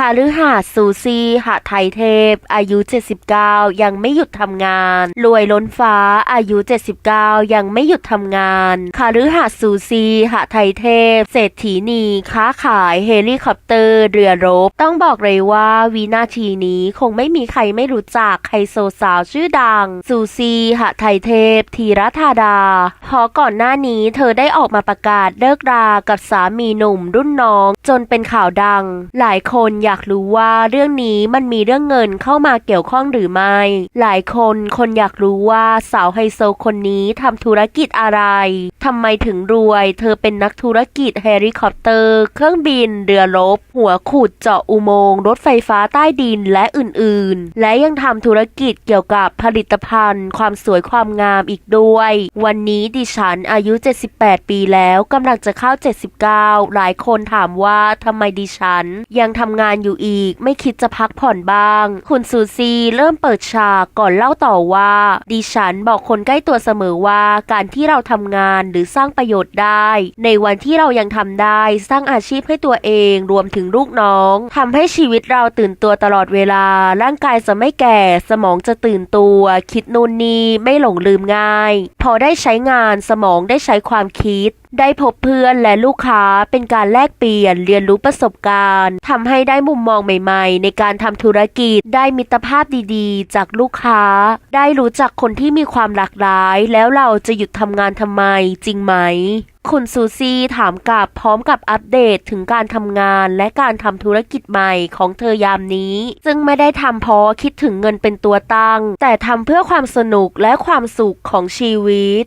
คาลือหาดซูซีหาไทยเทพ อายุ 79 ยังไม่หยุดทำงาน รวยล้นฟ้า อายุ 79 ยังไม่หยุดทำงาน คาลือหาดซูซีหาไทยเทพ เศรษฐีนี ค้าขายเฮลิคอปเตอร์ เรือรบ ต้องบอกเลยว่าวินาทีนี้คงไม่มีใครไม่รู้จักไฮโซสาวชื่อดัง ซูซีหาไทยเทพ ธีรธาดาพราะก่อนหน้านี้เธอได้ออกมาประกาศเลิกรากับสามีหนุ่มรุ่นน้อง จนเป็นข่าวดัง หลายคนอยากรู้ว่าเรื่องนี้มันมีเรื่องเงินเข้ามาเกี่ยวข้องหรือไม่ หลายคนคนอยากรู้ว่าสาวไฮโซคนนี้ทำธุรกิจอะไรทำไมถึงรวย เธอเป็นนักธุรกิจเฮลิคอปเตอร์ เครื่องบิน เรือรบ หัวขุดเจาะอุโมงค์รถไฟฟ้าใต้ดินและอื่นๆ และยังทำธุรกิจเกี่ยวกับผลิตภัณฑ์ ความสวยความงามอีกด้วย วันนี้ดิฉันอายุ 78 ปีแล้วกำลังจะเข้า 79 หลายคนถามว่าทำไมดิฉันยังทำงานอยู่อีก ไม่คิดจะพักผ่อนบ้าง คุณซูซีเริ่มเปิดฉากก่อนเล่าต่อว่า ดิฉันบอกคนใกล้ตัวเสมอว่าการที่เราทำงานหรือสร้างประโยชน์ได้ ในวันที่เรายังทำได้สร้างอาชีพให้ตัวเองรวมถึงลูกน้องทำให้ชีวิตเราตื่นตัวตลอดเวลา ร่างกายจะไม่แก่สมองจะตื่นตัว คิดนู่นนี่ไม่หลงลืมง่าย พอได้ใช้งานสมองได้ใช้ความคิดได้พบเพื่อนและลูกค้าเป็นการแลกเปลี่ยนเรียนรู้ประสบการณ์ทำให้ได้มุมมองใหม่ ๆ ในการทำธุรกิจได้มิตรภาพดีๆ จากลูกค้า ได้รู้จักคนที่มีความหลากหลาย แล้วเราจะหยุดทำงานทำไมจริงไหมคุณซูซี่ถามกลับพร้อมกับอัปเดตถึงการทำงานและการทำธุรกิจใหม่ของเธอยามนี้ ซึ่งไม่ได้ทำเพราะคิดถึงเงินเป็นตัวตั้ง แต่ทำเพื่อความสนุกและความสุขของชีวิต